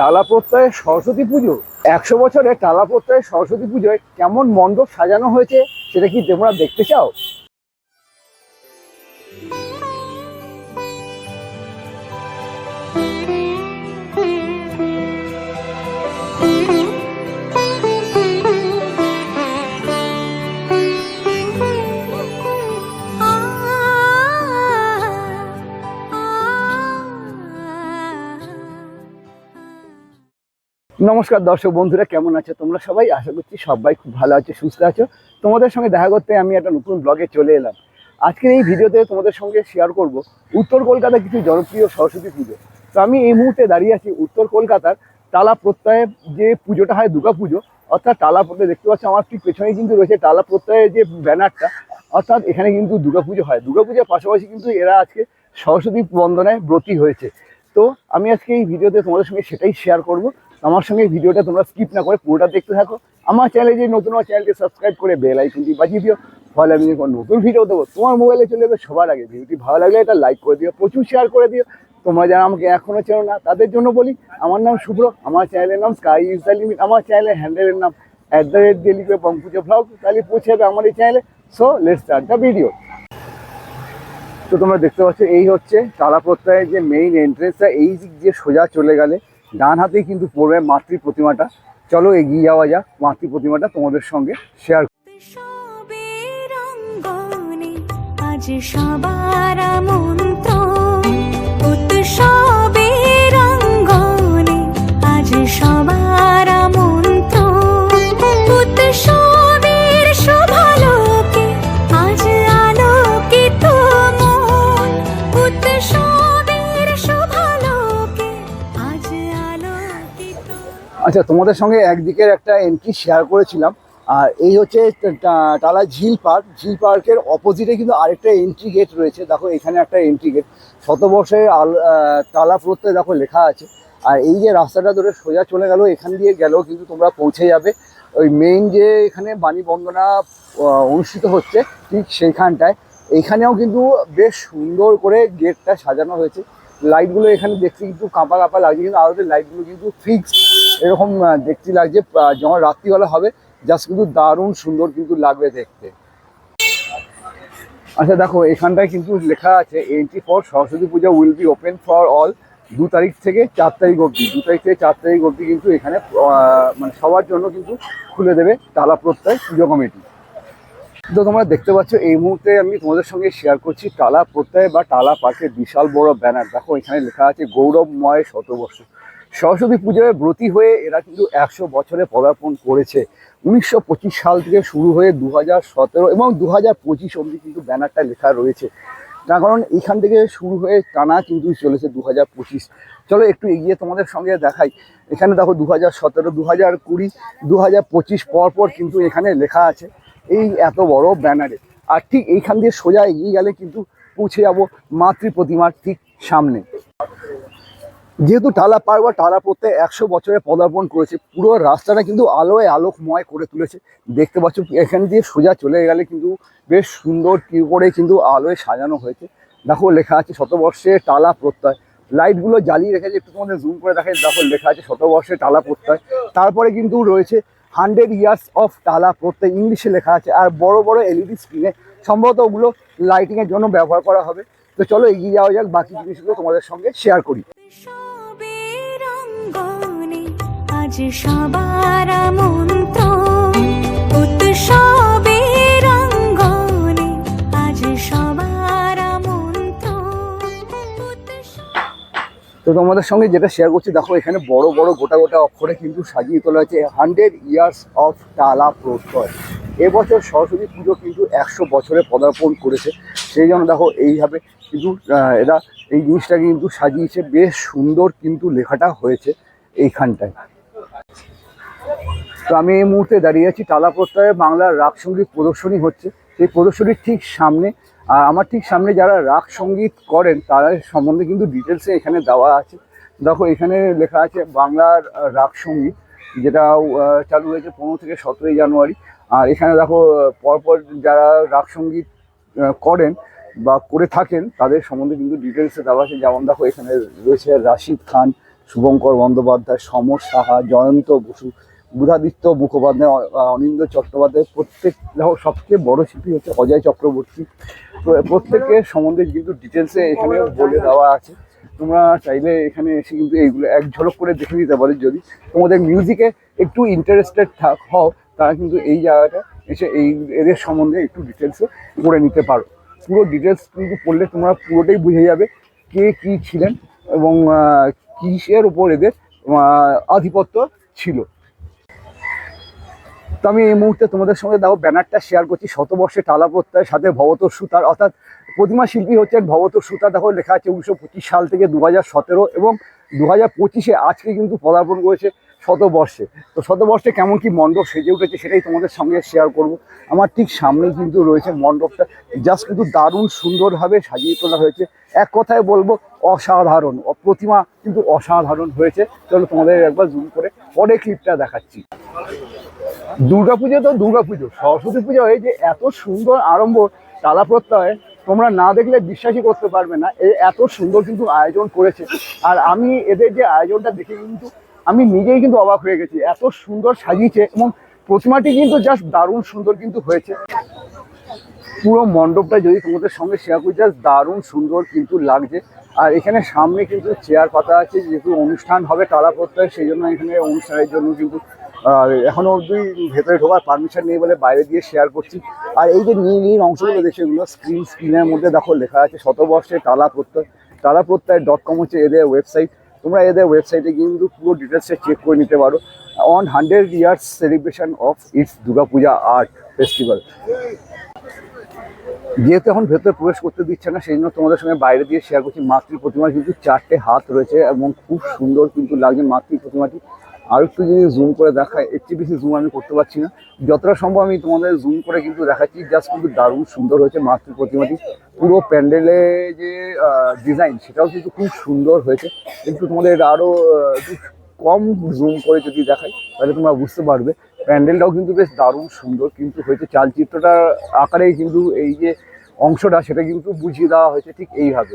টালা প্রত্যয়ে সরস্বতী পুজো। একশো বছরে টালা প্রত্যয়ে সরস্বতী পুজোয় কেমন মণ্ডপ সাজানো হয়েছে, সেটা কি তোমরা দেখতে চাও? নমস্কার দর্শক বন্ধুরা, কেমন আছো তোমরা সবাই? আশা করছি সবাই খুব ভালো আছো, সুস্থ আছো। তোমাদের সঙ্গে দেখা করতে আমি একটা নতুন ব্লগে চলে এলাম। আজকের এই ভিডিওতে তোমাদের সঙ্গে শেয়ার করব উত্তর কলকাতার কিছু জনপ্রিয় সরস্বতী পুজো। তো আমি এই মুহূর্তে দাঁড়িয়ে আছি উত্তর কলকাতার টালা প্রত্যয়ে যে পুজোটা হয়, দুর্গা পুজো, অর্থাৎ টালা প্রত্যয় দেখতে পাচ্ছ আমার ঠিক পেছনে কিন্তু রয়েছে টালা প্রত্যয়ের যে ব্যানারটা, অর্থাৎ এখানে কিন্তু দুর্গাপুজো হয়। দুর্গাপূজার পাশাপাশি কিন্তু এরা আজকে সরস্বতী বন্দনায় ব্রতী হয়েছে। তো আমি আজকে এই ভিডিওতে তোমাদের সঙ্গে সেটাই শেয়ার করব। আমার সঙ্গে ভিডিওটা তোমরা স্কিপ না করে পুরোটা দেখতে থাকো। আমার চ্যানেলে যে নতুন আমার চ্যানেলটি সাবস্ক্রাইব করে বেল আইকনটি বাজিয়ে দিও। ফলে আমি যখন নতুন ভিডিও দেবো, তোমার মোবাইলে চলে যাবে সবার আগে। ভিডিওটি ভালো লাগলে এটা লাইক করে দিও, প্রচুর শেয়ার করে দিও। তোমরা যারা আমাকে এখনও চেনো না, তাদের জন্য বলি, আমার নাম শুভ্র, আমার চ্যানেলের নাম স্কাই ইজ দ্য লিমিট আমার চ্যানেলের হ্যান্ডেলের নাম অ্যাট দ্য রেট ডেলি পঙ্কুজো ব্লগ তাহলে পৌঁছে যাবে আমার এই চ্যানেলে so let start the video তো তোমরা দেখতে পাচ্ছ, এই হচ্ছে তালা প্রত্যয়ের যে মেইন এন্ট্রেন্সটা এই দিক দিয়ে সোজা চলে গেলে। ডান হাতেই কিন্তু পড়বে মাতৃ প্রতিমাটা। চলো এগিয়ে যাওয়া যাক, মাতৃ প্রতিমাটা তোমাদের সঙ্গে শেয়ার আজ সবার আমন্ত্রণ। আচ্ছা তোমাদের সঙ্গে একদিকের একটা এন্ট্রি শেয়ার করেছিলাম। আর এই হচ্ছে টালা ঝিল পার্ক। ঝিল পার্কের অপোজিটে কিন্তু আরেকটা এন্ট্রি গেট রয়েছে। দেখো, এখানে একটা এন্ট্রি গেট শতবর্ষের আল টালা প্রত্যয় দেখো লেখা আছে। আর এই যে রাস্তাটা ধরে সোজা চলে গেল, এখান দিয়ে গেলেও কিন্তু তোমরা পৌঁছে যাবে। ওই মেইন যে এখানে বাণী বন্দনা অনুষ্ঠিত হচ্ছে, ঠিক সেইখানটায়। এইখানেও কিন্তু বেশ সুন্দর করে গেটটা সাজানো হয়েছে। লাইটগুলো এখানে দেখতে কিন্তু কাঁপা কাঁপা লাগছে, কিন্তু আরও লাইটগুলো কিন্তু ফিক্স এরকম দেখতে লাগছে যখন রাত্রিবেলা হবে জাস্ট কিন্তু দারুণ সুন্দর কিন্তু লাগবে দেখতে। আচ্ছা দেখো, এখানটায় কিন্তু লেখা আছে entry for Saraswati Puja will be open for all দু তারিখ থেকে চার তারিখ অবধি। দু তারিখ থেকে চার তারিখ অবধি কিন্তু এখানে মানে সবার জন্য কিন্তু খুলে দেবে টালা প্রত্যয় পুজো কমিটি। তো তোমরা দেখতে পাচ্ছ, এই মুহূর্তে আমি তোমাদের সঙ্গে শেয়ার করছি টালা প্রত্যয় বা টালা পার্কের বিশাল বড় ব্যানার দেখো, এখানে লেখা আছে, গৌরবময় শতবর্ষ। সরস্বতী পুজোয় ব্রতী হয়ে এরা কিন্তু একশো বছরে পদার্পণ করেছে। উনিশশো পঁচিশ সাল থেকে শুরু হয়ে দু হাজার সতেরো এবং দু হাজার পঁচিশ অবধি কিন্তু ব্যানারটা লেখা রয়েছে। তার কারণ এখান থেকে শুরু হয়ে টানা কিন্তু চলেছে দু হাজার পঁচিশ। চলো একটু এগিয়ে তোমাদের সঙ্গে দেখাই। এখানে দেখো দু হাজার সতেরো দু হাজার কুড়ি দু হাজার পঁচিশ পরপর কিন্তু এখানে লেখা আছে। এই এত বড় ব্যানারে। আর ঠিক এইখান দিয়ে সোজা এগিয়ে গেলে কিন্তু পৌঁছে যাব মাতৃ প্রতিমার ঠিক সামনে। যেহেতু টালা পার বা টালা পড়তে একশো বছরে পদার্পণ করেছে, পুরো রাস্তাটা কিন্তু আলোয় আলোকময় করে তুলেছে। দেখতে পাচ্ছ, এখান দিয়ে সোজা চলে গেলে কিন্তু বেশ সুন্দর কি করে কিন্তু আলোয় সাজানো হয়েছে। দেখো, লেখা আছে শতবর্ষে টালা প্রত্যয়। লাইটগুলো জ্বালিয়ে রেখেছে, একটু তোমাদের জুম করে দেখায় দেখো, লেখা আছে শতবর্ষে টালা প্রত্যয়। তারপরে কিন্তু রয়েছে হান্ড্রেড ইয়ার্স অফ তালা প্রত্যেক ইংলিশে লেখা আছে, আর বড় বড় এলইডি স্ক্রিনে সম্ভবত ওগুলো লাইটিংয়ের জন্য ব্যবহার করা হবে। তো চলো এগিয়ে যাওয়া যাক, বাকি জিনিসগুলো তোমাদের সঙ্গে শেয়ার করি। সবার মন্ত্র উৎসবের তো তোমাদের সঙ্গে যেটা শেয়ার করছি, দেখো এখানে বড় বড় গোটা গোটা অক্ষরে কিন্তু সাজিয়ে তোলা হয়েছে হান্ড্রেড ইয়ার্স অফ টালা প্রত্যয় এবছর সরস্বতী পুজো কিন্তু একশো বছরে পদার্পণ করেছে। সেই জন্য দেখো এইভাবে কিন্তু এরা এই জিনিসটাকে কিন্তু সাজিয়েছে। বেশ সুন্দর কিন্তু লেখাটা হয়েছে এইখানটায়। তো আমি এই মুহূর্তে দাঁড়িয়ে আছি। টালা প্রত্যয়ে বাংলার রাগ সংগীত প্রদর্শনী হচ্ছে। সেই প্রদর্শনীর ঠিক সামনে আর আমার ঠিক সামনে যারা রাগ সংগীত করেন তারা সম্বন্ধে কিন্তু ডিটেলসে এখানে দেওয়া আছে। দেখো, এখানে লেখা আছে বাংলার রাগ সংগীত, যেটা চালু হয়েছে পনেরো থেকে সতেরোই জানুয়ারি। আর এখানে দেখো, পরপর যারা রাগ সংগীত করেন বা করে থাকেন, তাদের সম্বন্ধে কিন্তু ডিটেলসে দেওয়া আছে। যেমন দেখো, এখানে রয়েছে রাশিদ খান, শুভঙ্কর বন্দ্যোপাধ্যায়, সমর সাহা, জয়ন্ত বসু বুধাদিত্য মুখোপাধ্যায় অনিন্দ চট্টোপাধ্যায় প্রত্যেক, দেখো, সবচেয়ে বড় শিল্পী হচ্ছে অজয় চক্রবর্তী। তো প্রত্যেকের সম্বন্ধে কিন্তু ডিটেলসে এখানে বলে দেওয়া আছে। তোমরা চাইলে এখানে এসে কিন্তু এইগুলো এক ঝলক করে দেখে নিতে পারো যদি তোমাদের মিউজিকে একটু ইন্টারেস্টেড থাক, হও, তারা কিন্তু এই জায়গাটা এসে এই এদের সম্বন্ধে একটু ডিটেলসে পড়ে নিতে পারো। পুরো ডিটেলস কিন্তু পড়লে তোমরা পুরোটাই বুঝে যাবে কে কী ছিলেন এবং কিসের উপর এদের আধিপত্য ছিল। তো আমি এই মুহূর্তে তোমাদের সঙ্গে দেখো ব্যানারটা শেয়ার করছি। শতবর্ষে টালা প্রত্যয়ের সাথে ভবতোষ সুতার অর্থাৎ প্রতিমা শিল্পী হচ্ছেন ভবত সুতার দেখো, লেখা আছে উনিশশো পঁচিশ সাল থেকে দু হাজার সতেরো এবং দু হাজার পঁচিশে আজকে কিন্তু পদার্পণ করেছে শতবর্ষে। তো শতবর্ষে কেমন কি মণ্ডপ সেজে উঠেছে সেটাই তোমাদের সঙ্গে শেয়ার করব। আমার ঠিক সামনেই কিন্তু রয়েছে মণ্ডপটা। জাস্ট কিন্তু দারুণ সুন্দরভাবে সাজিয়ে তোলা হয়েছে। এক কথায় বলব, অসাধারণ। প্রতিমা কিন্তু অসাধারণ হয়েছে। চলো তোমাদের একবার জুম করে পরে ক্লিপটা দেখাচ্ছি। দুর্গাপুজো তো দুর্গাপুজো সরস্বতী পুজো এই যে এত সুন্দর আরম্ভ তালা প্রত্যয়, তোমরা না দেখলে বিশ্বাসই করতে পারবে না। এই এত সুন্দর কিন্তু আয়োজন করেছে। আর আমি এদের যে আয়োজনটা দেখে কিন্তু আমি নিজেই কিন্তু অবাক হয়ে গেছি। এত সুন্দর সাজিয়েছে এবং প্রতিমাটি কিন্তু জাস্ট দারুণ সুন্দর কিন্তু হয়েছে। পুরো মণ্ডপটা যদি তোমাদের সঙ্গে শেয়ার করি জাস্ট দারুণ সুন্দর কিন্তু লাগছে। আর এখানে সামনে কিন্তু চেয়ার পাতা আছে, যেহেতু অনুষ্ঠান হবে তালা প্রত্যয়, সেই জন্য এখানে অনুষ্ঠানের জন্য কিন্তু আর এখনও অবধি ভেতরে ঢোকার পারমিশন নেই বলে বাইরে দিয়ে শেয়ার করছি। আর এই যে নীল নীল অংশগুলো দেখছে এগুলো স্ক্রিন স্ক্রিনের মধ্যে দেখো লেখা আছে শতবর্ষে টালা প্রত্যয়। তালা প্রত্যয় ডট কম হচ্ছে এদের ওয়েবসাইট তোমরা এদের ওয়েবসাইটে গিয়ে কিন্তু পুরো ডিটেলসে চেক করে নিতে পারো। On hundred years celebration of its Durga Puja art festival যেহেতু এখন ভেতরে প্রবেশ করতে দিচ্ছে না সেই জন্য তোমাদের সঙ্গে বাইরে দিয়ে শেয়ার করছি। মাতৃ প্রতিমার কিন্তু চারটে হাত রয়েছে এবং খুব সুন্দর কিন্তু লাগছে মাতৃ প্রতিমাটি। আর একটু যদি জুম করে দেখায় চেয়ে বেশি জুম আমি করতে পারছি না। যতটা সম্ভব আমি তোমাদের জুম করে কিন্তু দেখাচ্ছি জাস্ট কিন্তু দারুণ সুন্দর হয়েছে মাতৃ প্রতিমাটি। পুরো প্যান্ডেলে যে ডিজাইন সেটাও কিন্তু খুব সুন্দর হয়েছে। কিন্তু তোমাদের আরও কম জুম করে যদি দেখাই, তাহলে তোমরা বুঝতে পারবে। প্যান্ডেলটাও কিন্তু বেশ দারুণ সুন্দর কিন্তু হয়েছে। চালচিত্রটার আকারেই কিন্তু এই যে অংশটা, সেটা কিন্তু বুঝিয়ে দেওয়া হয়েছে ঠিক এইভাবে।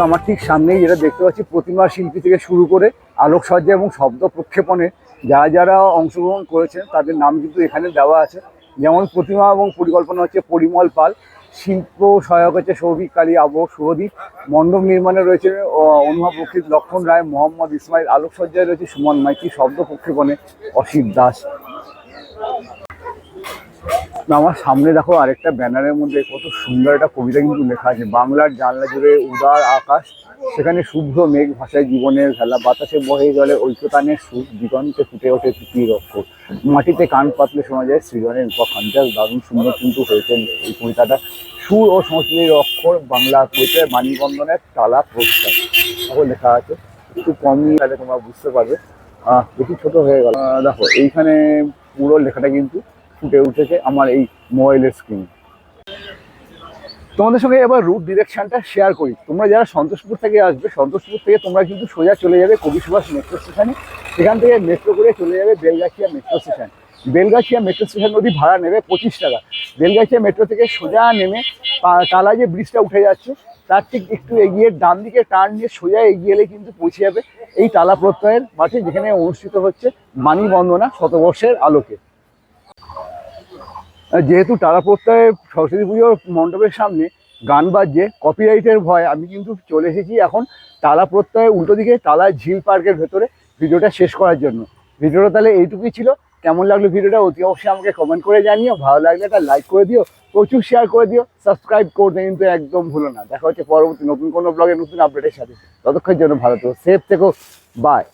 তো আমার ঠিক সামনেই যেটা দেখতে পাচ্ছি, প্রতিমা শিল্পী থেকে শুরু করে আলোকসজ্জা এবং শব্দ প্রক্ষেপণে যারা যারা অংশগ্রহণ করেছেন তাদের নাম কিন্তু এখানে দেওয়া আছে। যেমন প্রতিমা এবং পরিকল্পনা হচ্ছে পরিমল পাল, শিল্প সহায়ক হচ্ছে সৌভিক কালী আবহ শুভদীপ মণ্ডপ নির্মাণে রয়েছে অনুভব রক্ষিত লক্ষণ রায়, মোহাম্মদ ইসমাইল, আলোকসজ্জায় রয়েছে সুমন মাইতি, শব্দ প্রক্ষেপণে অসিত দাস। আমার সামনে দেখো আরেকটা ব্যানারের মধ্যে কত সুন্দর একটা কবিতা কিন্তু লেখা আছে। বাংলার জানলা জুড়ে উদার আকাশ, সেখানে শুভ্র মেঘ ভাষায় জীবনের খেলা। বাতাসে বহে জলে ঐক্যতানের সুখ দিগন্তে ফুটে ওঠে পৃথিবীর অক্ষর। মাটিতে কান পাতলে শোনা যায় সৃজনের উপাখ্যান দারুণ সুন্দর কিন্তু হয়েছে এই কবিতাটা। সুর ও সংস্কৃতির অক্ষর, বাংলা কবিতায় বাণীবন্ধনের তালা প্রস্তাব। দেখো লেখা আছে, একটু কম নিয়ে তাহলে তোমরা বুঝতে পারবে। বেশি ছোট হয়ে গেল। দেখো, এইখানে পুরো লেখাটা কিন্তু ফুটে উঠেছে আমার এই মোবাইলের স্ক্রিন তোমাদের সঙ্গে এবার রুট ডিরেকশনটা শেয়ার করি। তোমরা যারা সন্তোষপুর থেকে আসবে, সন্তোষপুর থেকে তোমরা কিন্তু সোজা চলে যাবে কবি সুভাষ মেট্রো স্টেশনে সেখান থেকে মেট্রো করে চলে যাবে Belgachia metro station Belgachia metro station অবধি ভাড়া নেবে পঁচিশ টাকা। বেলগাছিয়া মেট্রো থেকে সোজা নেমে তালা যে ব্রিজটা উঠে যাচ্ছে, তার ঠিক একটু এগিয়ে ডান দিকে টার্ন নিয়ে সোজা এগিয়ে এলে কিন্তু পৌঁছে যাবে এই তালা প্রত্যয়ের মাঠে যেখানে অনুষ্ঠিত হচ্ছে বাণী বন্দনা শতবর্ষের আলোকে। যেহেতু তারাপ্রত্যয়ে সরস্বতী পুজোর মণ্ডপের সামনে গান বাজছে কপিরাইটের ভয়, আমি কিন্তু চলে এসেছি এখন তালা প্রত্যয়ে উল্টো দিকে তালা ঝিল পার্কের ভেতরে ভিডিওটা শেষ করার জন্য। ভিডিওটা তাহলে এইটুকুই ছিল। কেমন লাগল ভিডিওটা অতি অবশ্যই আমাকে কমেন্ট করে জানিও। ভালো লাগলে একটা লাইক করে দিও, প্রচুর শেয়ার করে দিও সাবস্ক্রাইব করতে কিন্তু একদম ভুলো না। দেখা হচ্ছে পরবর্তী নতুন কোনো ব্লগের নতুন আপডেটের সাথে। ততক্ষণের জন্য ভালো থেকো সেফ থেকো বাই